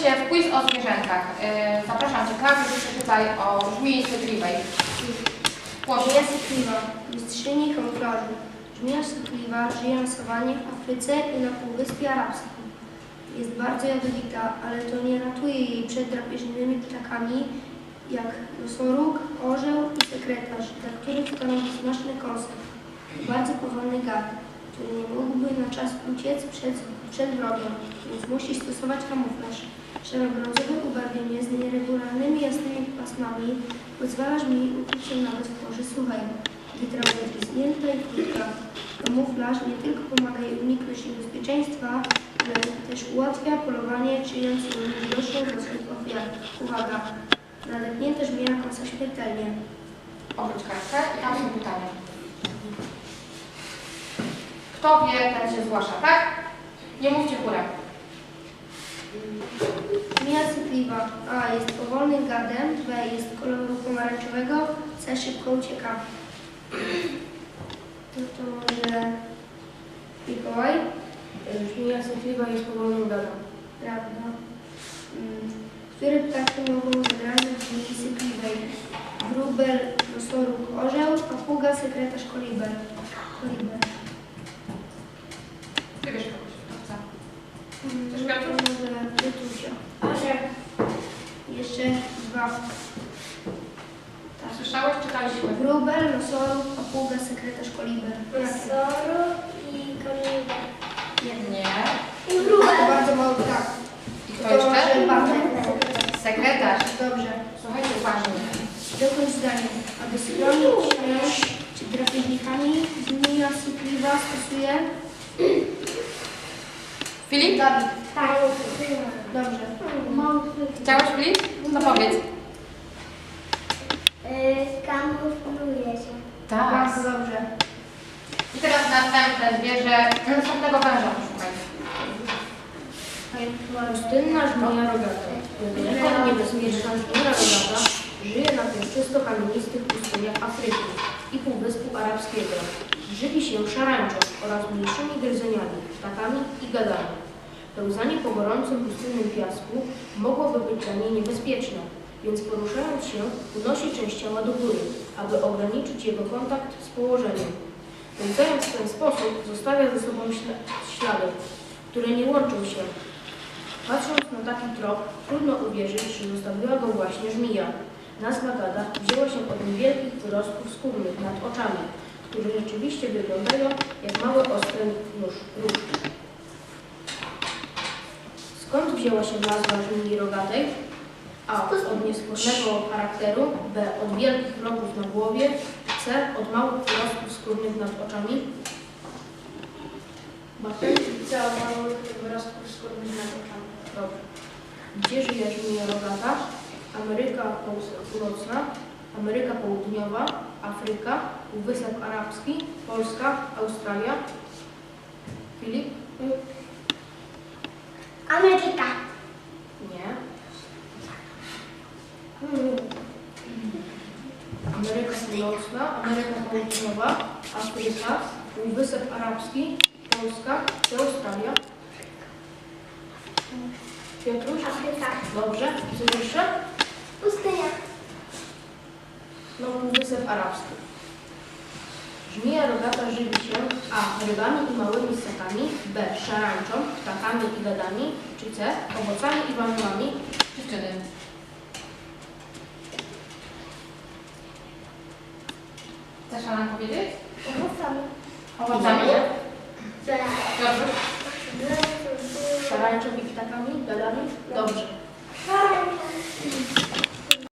Się w quiz o zwierzętach. Yy, Zapraszam Cię, Klaudiusz, przeczytaj o żmii sytliwej. Głośno. Żmija sykliwa, mistrzyni kamuflażu. Żmija sykliwa żyje na sawanie w Afryce i na Półwyspie Arabskim. Jest bardzo jadowita, ale to nie ratuje jej przed drapieżnymi ptakami jak nosoróg, orzeł i sekretarz, dla których stanowi znaczny. To bardzo powolny gad, nie mógłby na czas uciec przed, przed wrogiem, więc musi stosować kamuflaż. Szaro-brązowe ubarwienie z nieregularnymi jasnymi pasmami pozwala mi ukryć się nawet w porze suchej, gdy trawa jest zgięta i krótka. Kamuflaż nie tylko pomaga jej uniknąć niebezpieczeństwa, ale też ułatwia polowanie, czyniąc ją widoczną dla swoich ofiar. Uwaga! Nadepnięta żmija kąsa śmiertelnie. Obróć kartkę i tam. Kto wie, ten się zgłasza, tak? Nie mówcie górę. Żmija cykliwa. A. Jest powolnym gadem. B. Jest koloru pomarańczowego. C. Szybko ucieka. No to może Mikołaj? Żmija sękliwa jest powolną gadem. Prawda. Mm, Które ptaki mogą zagrażać żmii sykliwej? Wróbel, nosoróg, orzeł, papuga, sekretarz, koliber. Koliber. Ty wiesz kogoś, kto chce. Mm, Też to Piotruś? może Piotrusia. Jeszcze dwa. Tak. Słyszałeś, czytaliśmy. Wróbel, nosoróg, papuga, sekretarz, koliber. Soru i koliber. Nie. Nie. I wróbel. To bardzo mało tak. I kto jeszcze? Sekretarz. Dobrze. Słuchajcie uważnie. Dokończ zdanie. Aby się przed drapieżnikami, żmija sykliwa stosuje... Filip? Dawid. Tak. Dobrze. Chciałeś Filip? No powiedz. Kamufluje się. Tak. Bardzo dobrze. I teraz następne zwierzę. Następnego węża poszukaj. Pustynna żmija rogata. Wielka niebezpieczna żmija rogata żyje na piaszczysto kamienistych pustyniach Afryki i Półwyspu Arabskiego. Żywi się szarańczą oraz mniejszymi gryzeniami, ptakami i gadami. Pełzanie po gorącym pustynnym piasku mogłoby być dla niej niebezpieczne, więc poruszając się unosi część ciała do góry, aby ograniczyć jego kontakt z położeniem. Pełzając w ten sposób zostawia ze sobą śla- ślady, które nie łączą się, Patrząc na taki trop, trudno uwierzyć, że zostawiła go właśnie żmija. Nazwa gada wzięła się od niewielkich wyrostków skórnych nad oczami, które rzeczywiście wyglądają jak małe ostre nóż. Skąd wzięła się nazwa żmii rogatej? A. Od nieskórnego charakteru. B. Od wielkich wrogów na głowie. C. Od małych wyrostków skórnych nad oczami. Cała małych wyrostków skórnych nad oczami. Dobrze. Gdzie żyje żmija rogata? Ameryka Północna, Ameryka Południowa, Afryka, Półwysep Arabski, Polska, Australia. Filip? Ameryka. Nie. Hmm. Ameryka Północna, Ameryka Południowa, Afryka, Półwysep Arabski, Polska czy Australia? Piotruś? Afryka. Dobrze. Co jeszcze? Pustynia. No, Półwysep Arabski. Żmija rogata żywi się A. Rybami i małymi ssakami B. Szarańczą, ptakami i gadami czy C. Owocami i warzywami Dziewczyny. Chcesz nam powiedzieć? Owocami. Owocami? B. Piotruś? Szarańczą i ptakami, gadami? Dobrze. Szarańcza.